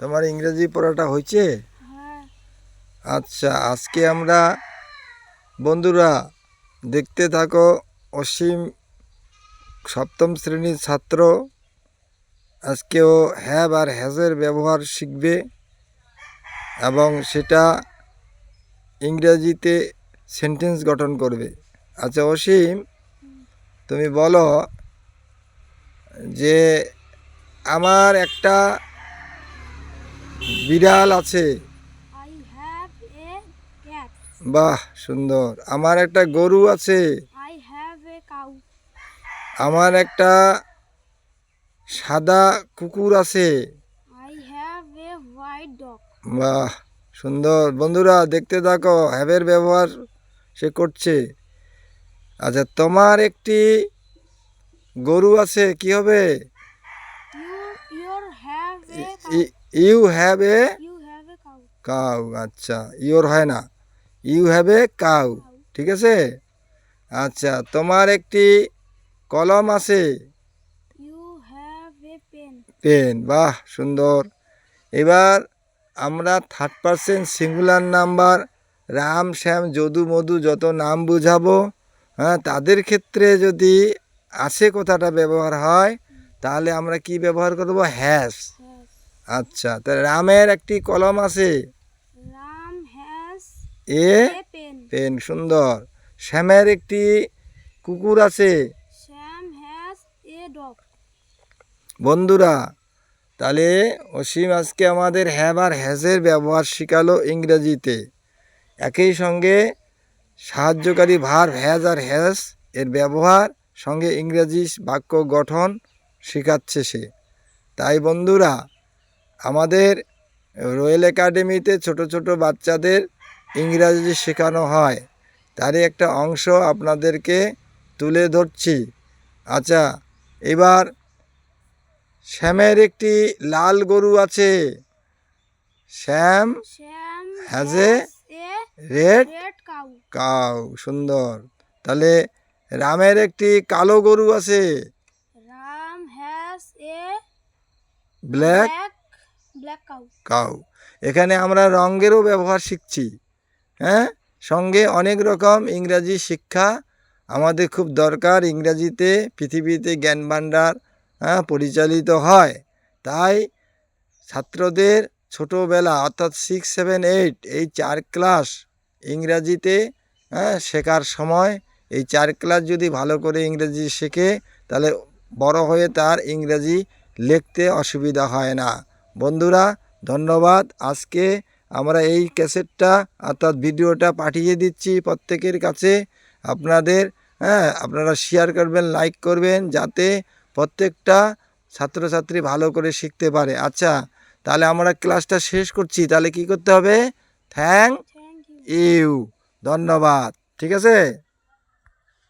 তোমার ইংরেজি পড়াটা হয়েছে? হ্যাঁ। আচ্ছা আজকে আমরা বন্ধুরা দেখতে থাকো অসীম সপ্তম শ্রেণির ছাত্র। আজকে ও হ্যাব আর হ্যাজের ব্যবহার শিখবে এবং সেটা ইংরেজিতে সেন্টেন্স গঠন করবে। আচ্ছা অসীম তুমি বলো যে আমার একটা বিড়াল আছে। বাহ সুন্দর। আমার একটা গরু আছে। আমার একটা সাদা কুকুর আছে। বাহ সুন্দর। বন্ধুরা দেখতে থাকো হ্যাবের ব্যবহার সে করছে। আচ্ছা তোমার একটি গরু আছে কি হবে you your have a you have a cow আচ্ছা। ইওর হয় না। ইউ হ্যাভ এ কাউ ঠিক আছে? আচ্ছা তোমার একটি কলম আছে। পেন বাহ সুন্দর। এবার আমরা third person singular number Ram Shyam Jadu Madhu যত নাম বুঝাবো হ্যাঁ তাদের ক্ষেত্রে যদি আসে কথাটা ব্যবহার হয় তাহলে আমরা কি ব্যবহার করব? হ্যাজ আচ্ছা তা রামের একটি কলম আছে। Ram has a? Pen. Pen সুন্দর। শ্যামের একটি কুকুর আছে। Shyam has a dog. বন্ধুরা তাহলে অসীম আজকে আমাদের হ্যাভ আর হ্যাজের ব্যবহার শিখালো ইংরেজিতে। একই সঙ্গে সাহায্যকারী ভার হ্যাজ আর হ্যাজ এর ব্যবহার সঙ্গে ইংরেজি বাক্য গঠন শেখাচ্ছে সে। তাই বন্ধুরা আমাদের রয়্যাল একাডেমিতে ছোট ছোট বাচ্চাদের ইংরাজি শেখানো হয়। তারই একটা অংশ আপনাদেরকে তুলে ধরছি। আচ্ছা এবার শ্যামের একটি লাল গরু আছে। Shyam has a red cow সুন্দর। তাহলে রামের একটি কালো গরু আছে। Ram has a black cow এখানে আমরা রঙেরও ব্যবহার শিখছি। হ্যাঁ? সঙ্গে অনেক রকম ইংরাজি শিক্ষা আমাদের খুব দরকার। ইংরাজিতে পৃথিবীতে জ্ঞান ভাণ্ডার হ্যাঁ পরিচালিত হয়। তাই ছাত্রদের ছোটোবেলা, অর্থাৎ সিক্স সেভেন এইট এই চার ক্লাস ইংরাজিতে হ্যাঁ শেখার সময় এই চার ক্লাস যদি ভালো করে ইংরেজি শেখে, তাহলে বড় হয়ে তার ইংরেজি লিখতে অসুবিধা হয় না। বন্ধুরা ধন্যবাদ। আজকে আমরা এই ক্যাসেটটা অর্থাৎ ভিডিওটা পাঠিয়ে দিচ্ছি প্রত্যেকের কাছে। আপনাদের হ্যাঁ আপনারা শেয়ার করবেন লাইক করবেন যাতে প্রত্যেকটা ছাত্রছাত্রী ভালো করে শিখতে পারে। আচ্ছা তাহলে আমরা ক্লাসটা শেষ করছি। তাহলে কি করতে হবে? থ্যাংক ইউ ধন্যবাদ। ঠিক আছে?